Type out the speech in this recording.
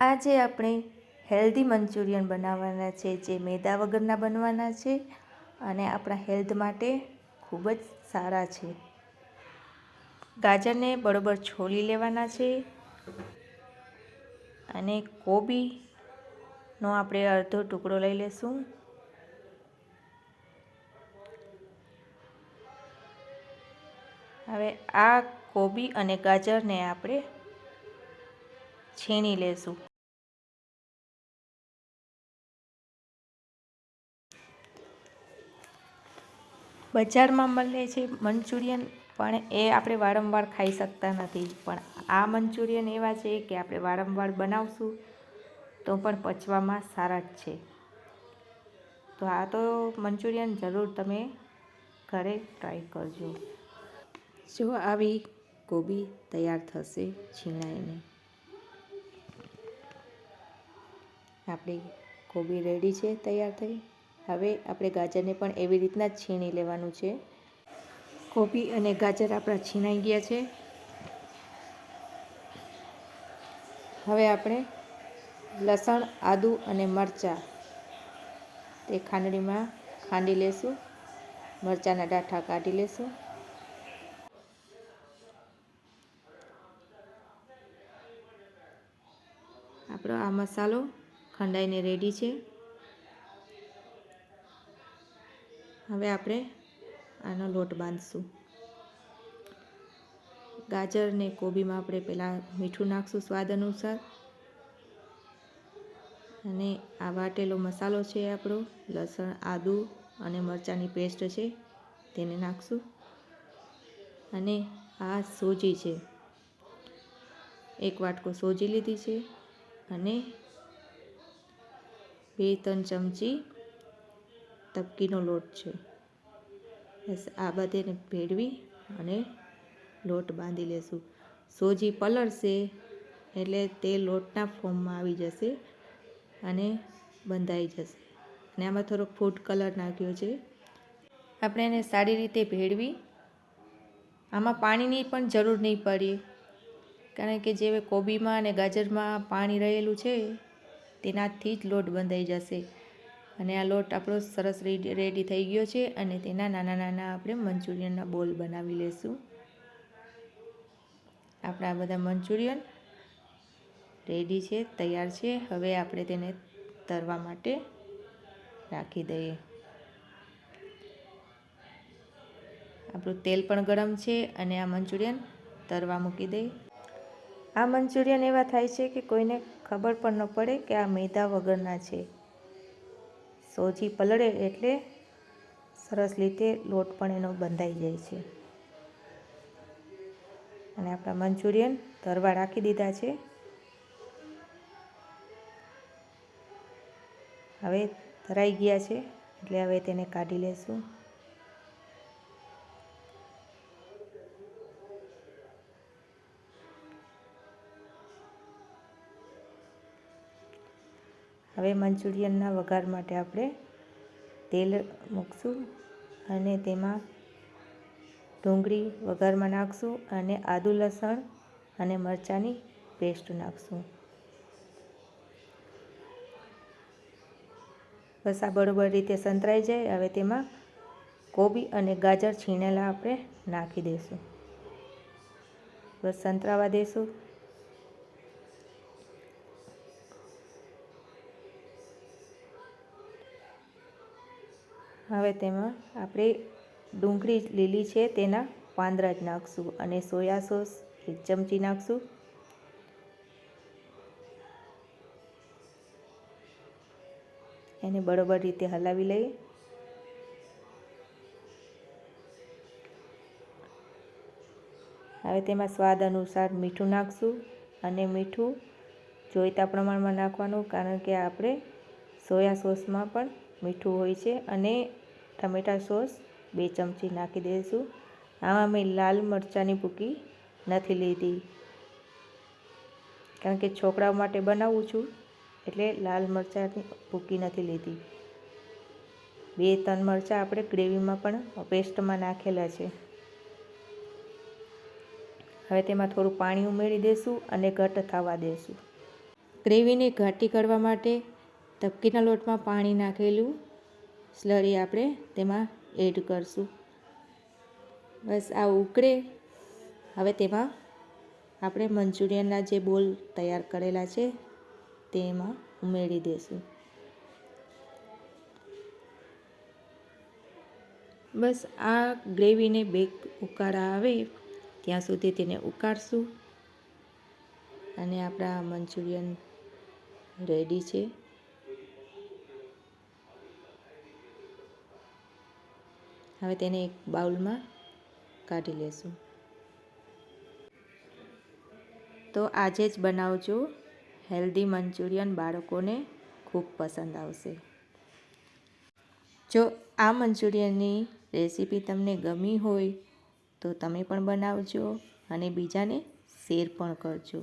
આજે આપણે healthy Manchurian બનાવવાના છે, જે મેદા વગરના બનવાના છે અને આપણા હેલ્થ માટે ખૂબ જ સારા છે. ગાજરને બરોબર છોલી લેવાના છે અને કોબીનો આપણે અડધો ટુકડો લઈ લેશું. હવે આ કોબી અને ગાજરને આપણે છીણી લેશું. બજારમાં મળે છે મંચુરિયન, પણ એ આપણે વારંવાર ખાઈ શકતા નથી. પણ આ મંચુરિયન એવા છે કે આપણે વારંવાર બનાવશું તો પણ પચવામાં સારા જ છે. તો આ તો મંચુરિયન જરૂર તમે ઘરે ટ્રાય કરજો. જો આવી કોબી તૈયાર થશે છીણાઈને. આપણી કોબી રેડી છે, તૈયાર થઈ. હવે આપણે ગાજરને પણ એવી રીતના છીણી લેવાનું છે. કોબી અને ગાજર આપણા છીણાઈ ગયા છે. હવે આપણે લસણ, આદુ અને મરચાં તે ખાંડણીમાં ખાંડી લેશું. મરચાંના ડાઠા કાઢી લેશું. આપણો આ મસાલો ખંડાઈને રેડી છે. હવે આપણે આનો લોટ બાંધશું. ગાજર ને કોબીમાં આપણે પહેલાં મીઠું નાખશું સ્વાદ અનુસાર. અને આ વાટેલો મસાલો છે આપણો, લસણ, આદુ અને મરચાંની પેસ્ટ છે, તેને નાખશું. અને આ સોજી છે. એક વાટકો સોજી લીધી છે અને બે ત્રણ ચમચી તપકીનો લોટ છે. બસ આ બધેને ભેળવી અને લોટ બાંધી લેશું. સોજી પલળશે એટલે તે લોટના ફોર્મમાં આવી જશે અને બંધાઈ જશે. અને આમાં થોડોક ફૂડ કલર નાખ્યો છે. આપણે એને સારી રીતે ભેળવી. આમાં પાણીની પણ જરૂર નહીં પડે. કારણ કે જે કોબીમાં અને ગાજરમાં પાણી રહેલું છે તેનાથી જ લોટ બંધાઈ જશે. અને આ લોટ આપણો સરસ રેડી થઈ ગયો છે અને તેના નાના નાના આપણે મંચુરિયનના બોલ બનાવી લઈશું આપણા બધા મંચુરિયન રેડી છે, તૈયાર છે. હવે આપણે તેને તરવા માટે રાખી દઈએ. આપણું તેલ પણ ગરમ છે અને આ મંચુરિયન તરવા મૂકી દઈએ. આ મંચુરિયન એવા થાય છે કે કોઈને ખબર પણ ન પડે કે આ મેદા વગરના છે. સોજી પલળે એટલે સરસ રીતે લોટ પણ એનો બંધાઈ જાય છે. અને આપણા મંચુરિયન તરવા રાખી દીધા છે. હવે તરાઈ ગયા છે, એટલે હવે તેને કાઢી લેશું. હવે મંચુરિયનના વઘાર માટે આપણે તેલ મૂકશું અને તેમાં ડુંગળી વઘારમાં નાખશું અને આદુ લસણ અને મરચાંની પેસ્ટ નાખશું. બસ આ બરોબર રીતે સંતરાઈ જાય, હવે તેમાં કોબી અને ગાજર છીણેલા આપણે નાખી દઈશું. બસ સંતરાવા દઈશું. હવે તેમાં આપણે ડુંગળી લીલી છે, તેના પાંદડા જ નાખશું અને સોયા સોસ એક ચમચી નાખશું. એને બરોબર રીતે હલાવી લઈએ. હવે તેમાં સ્વાદ અનુસાર મીઠું નાખશું અને મીઠું જોઈતા પ્રમાણમાં નાખવાનું, કારણ કે આપણે સોયા સોસમાં પણ મીઠું હોય છે અને ટમેટા સોસ બે ચમચી નાખી દઈશું. આમાં મેં લાલ મરચાંની ભૂકી નથી લીધી. કારણ કે છોકરાઓ માટે બનાવું છું, એટલે લાલ મરચાંની ભૂકી નથી લીધી. બે, ત્રણ મરચાં આપણે ગ્રેવીમાં પણ પેસ્ટમાં નાખેલા છે. હવે તેમાં થોડું પાણી ઉમેરી દઈશું અને ઘટ થવા દઈશું. ગ્રેવીને ઘાટી કરવા માટે તપકીના લોટમાં પાણી નાખેલું. સ્લરી આપણે તેમાં એડ કરશું. બસ આ ઉકળે. હવે તેમાં આપણે મંચુરિયનના જે બોલ તૈયાર કરેલા છે, તેમાં ઉમેરી દઈશું બસ આ ગ્રેવીને બેક ઉકાળા આવે, ત્યાં સુધી તેને ઉકાળશું. અને આપણા મંચુરિયન રેડી છે. હવે તેને એક બાઉલમાં કાઢી લેશું. તો આજે જ બનાવજો હેલ્ધી મંચુરિયન બાળકોને ખૂબ પસંદ આવશે. જો આ મંચુરિયનની રેસીપી તમને ગમી હોય તો તમે પણ બનાવજો અને બીજાને શેર પણ કરજો.